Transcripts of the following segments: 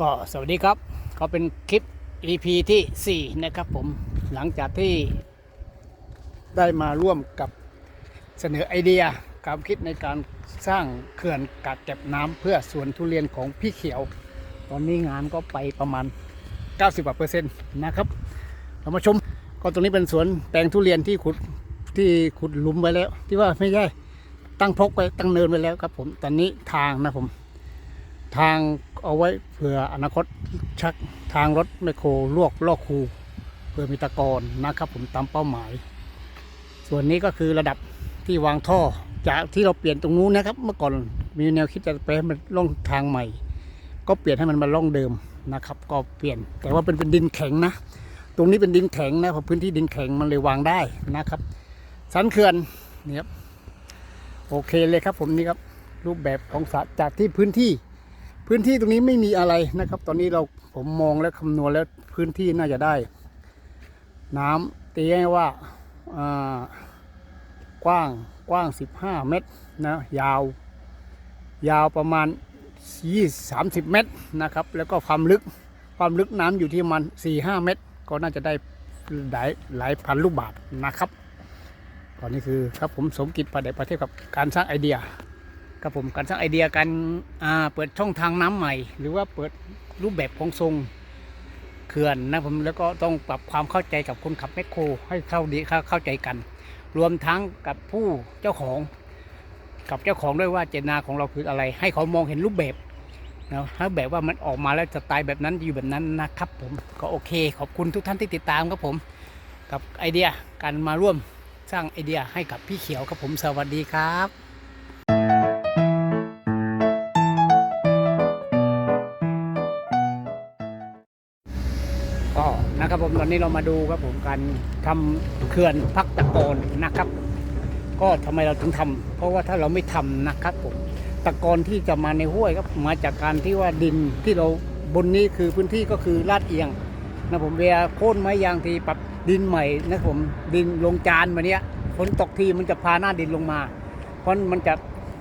ก็สวัสดีครับก็เป็นคลิป EP ที่ 4 นะครับผมหลังจากที่ได้มาร่วมกับเสนอไอเดียความคิดในการสร้างเขื่อนกักเก็บน้ำเพื่อสวนทุเรียนของพี่เขียว ตอนนี้งานก็ไปประมาณ 90กว่าเปอร์เซ็นต์นะครับเรามาชมก็ตรงนี้เป็นสวนแตงทุเรียนที่ขุดที่ขุดหลุมไว้แล้ว ที่ว่าไม่ใช่ตั้งพกไปตั้งเนินไว้แล้วครับผมตอนนี้ทางนะผมทาง เอาไว้เผื่ออนาคตชักทางรถไมโครลวกลอกคูเพื่อมีตะกอนนะครับผมตามเป้าหมาย ส่วนนี้ก็คือระดับที่วางท่อจากที่เราเปลี่ยนตรงนู้นนะครับ เมื่อก่อนมีแนวคิดจะไปให้มันล่องทางใหม่ ก็เปลี่ยนให้มันมาล่องเดิมนะครับ ก็เปลี่ยนแต่ว่าเป็นเป็นดินแข็งนะ ตรงนี้เป็นดินแข็งนะเพราะพื้นที่ดินแข็งมันเลยวางได้นะครับ สันเขื่อนนี่ครับโอเคเลยครับผมนี่ครับรูปแบบของสระจากที่พื้นที่ พื้นที่ตรงนี้ไม่มีอะไรนะครับ ตอนนี้เราผมมองแล้วคำนวณแล้วพื้นที่น่าจะได้ น้ำตีให้ว่าอ่ากว้างกว้าง 15 เมตรนะยาวยาวประมาณ 20 30 เมตรนะครับ แล้วก็ความลึกความลึกน้ำอยู่ที่มัน 4-5 เมตร ก็น่าจะได้หลายหลายพันลูกบาทนะครับตอนนี้คือครับผมสมกิจประเดประเทศกับการสร้างไอเดีย ครับผมการสร้างไอเดียการเปิดช่องทางน้ำใหม่ หรือว่าเปิดรูปแบบของทรงเขื่อนนะผมแล้วก็ต้องปรับความเข้าใจกับคนขับแมคโครให้เข้าดีเข้าเข้าใจกัน รวมทั้งกับผู้เจ้าของ กับเจ้าของด้วยว่าเจตนาของเราคืออะไร ให้เขามองเห็นรูปแบบนะถ้าแบบว่ามันออกมาแล้วสไตล์แบบนั้นอยู่แบบนั้นนะครับผมก็โอเค ขอบคุณทุกท่านที่ติดตามครับผม กับไอเดียการมาร่วมสร้างไอเดียให้กับพี่เขียวครับผมสวัสดีครับ นะครับผมตอนนี้เรามาดูครับผมการทำเขื่อนพักตะกอนนะครับ ก็ทำไมเราถึงทำเพราะว่าถ้าเราไม่ทำนะครับผมตะกอนที่จะมาในห้วยก็มาจากการที่ว่าดินที่เราบนนี้คือพื้นที่ก็คือลาดเอียงนะผมเวลาโค่นไม้ยางทีปรับดินใหม่นะผมดินลงจานมาเนี้ยฝนตกทีมันจะพาหน้าดินลงมา เพราะมันจะ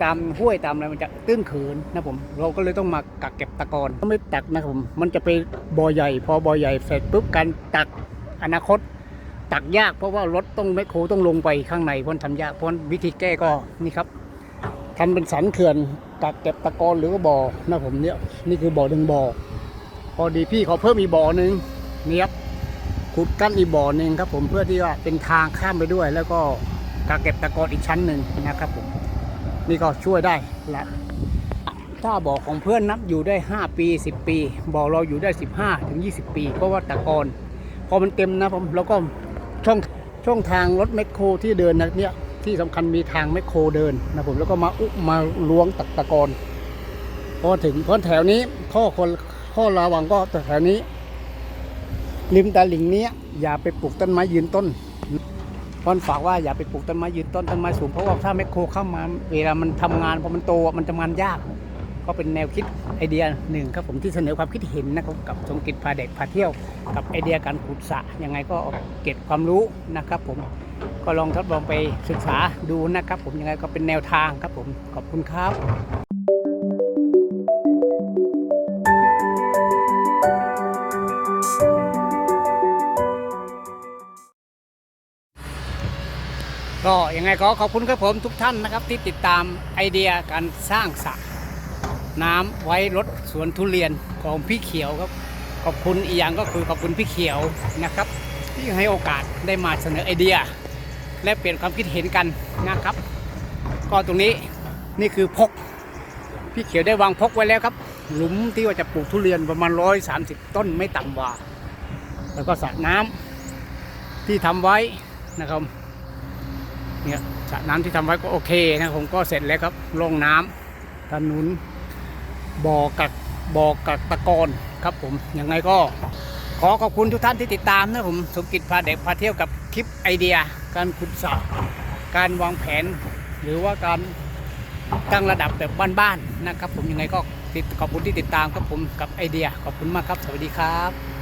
ตามห้วยตามอะไรมันจะตื้นเขินนะผม เราก็เลยต้องมากักเก็บตะกอนก็ไม่ตักนะครับผมมันจะไปบ่อใหญ่ พอบ่อใหญ่เสร็จปุ๊บการตักอนาคต ตักยากเพราะว่ารถต้องแมคโครต้องลงไปข้างในเพราะทำยากเพราะวิธีแก้ก็นี่ครับทำเป็นสันเขื่อนกักเก็บตะกอนหรือว่าบ่อนะผมเนี่ยนี่คือบ่อหนึ่งบ่อพอดีพี่เขาเพิ่มอีกบ่อหนึ่งนี่ครับขุดกั้นอีกบ่อหนึ่งครับผมเพื่อที่ว่าเป็นทางข้ามไปด้วย แล้วก็กักเก็บตะกอนอีกชั้นหนึ่งนะครับผม นี่ก็ช่วยได้ละถ้าบ่อของเพื่อนนับอยู่ได้ 5 ปี 10 ปีบ่อเราอยู่ได้ 15 ถึง 20 ปี เพราะว่าตะกอนพอมันเต็มนะผมเราก็ช่องช่องทางรถแมคโครที่เดินนะเนี่ยที่สำคัญมีทางแมคโครเดินนะผมแล้วก็มาอุมาล้วงตักตะกอนพอถึงพราะแถวนี้ข้อคนข้อระวังก็แถวนี้ริมตลิ่งเนี้ยอย่าไปปลูกต้นไม้ยืนต้น พอนฝากว่าอย่าไปปลูกต้นไม้ยืนต้นต้นไม้สูงเพราะว่าถ้าแมคโครเข้ามาเวลามันทำงานพอมันโตมันทำงานยากก็เป็นแนวคิดไอเดียหนึ่งครับผมที่เสนอความคิดเห็นนะครับกับสมกิจพาเด็กพาเที่ยว กับไอเดียการขุดสระยังไงก็เก็บความรู้นะครับผมก็ลองทดลองไปศึกษาดูนะครับผมยังไงก็เป็นแนวทางครับผมขอบคุณครับ ก็ยังไงขอขอบคุณครับผมทุกท่านนะครับ ที่ติดตามไอเดียการสร้างสระน้ำไว้รถสวนทุเรียนของพี่เขียวครับ ขอบคุณอีกอย่างก็คือขอบคุณพี่เขียวนะครับ ที่ให้โอกาสได้มาเสนอไอเดีย และเปลี่ยนความคิดเห็นกันนะครับ ก็ตรงนี้นี่คือพกพี่เขียวได้วางพกไว้แล้วครับ หลุมที่ว่าจะปลูกทุเรียนประมาณร้อยสามสิบต้นไม่ต่ำกว่า แล้วก็สระน้ำที่ทำไว้นะครับ เนี่ยสระน้ำที่ทำไว้ก็โอเคนะผมก็เสร็จแล้วครับลงน้ำถนนบ่อกักบ่อกักตะกอนครับผมยังไงก็ขอขอบคุณทุกท่านที่ติดตามนะผมสมกิจพาเด็กพาเที่ยวกับคลิปไอเดีย การขุดสระการวางแผน หรือว่าการตั้งระดับแบบบ้านๆนะครับ ผมยังไงก็ติดขอบคุณที่ติดตามครับผมกับไอเดีย ขอบคุณมากครับ สวัสดีครับ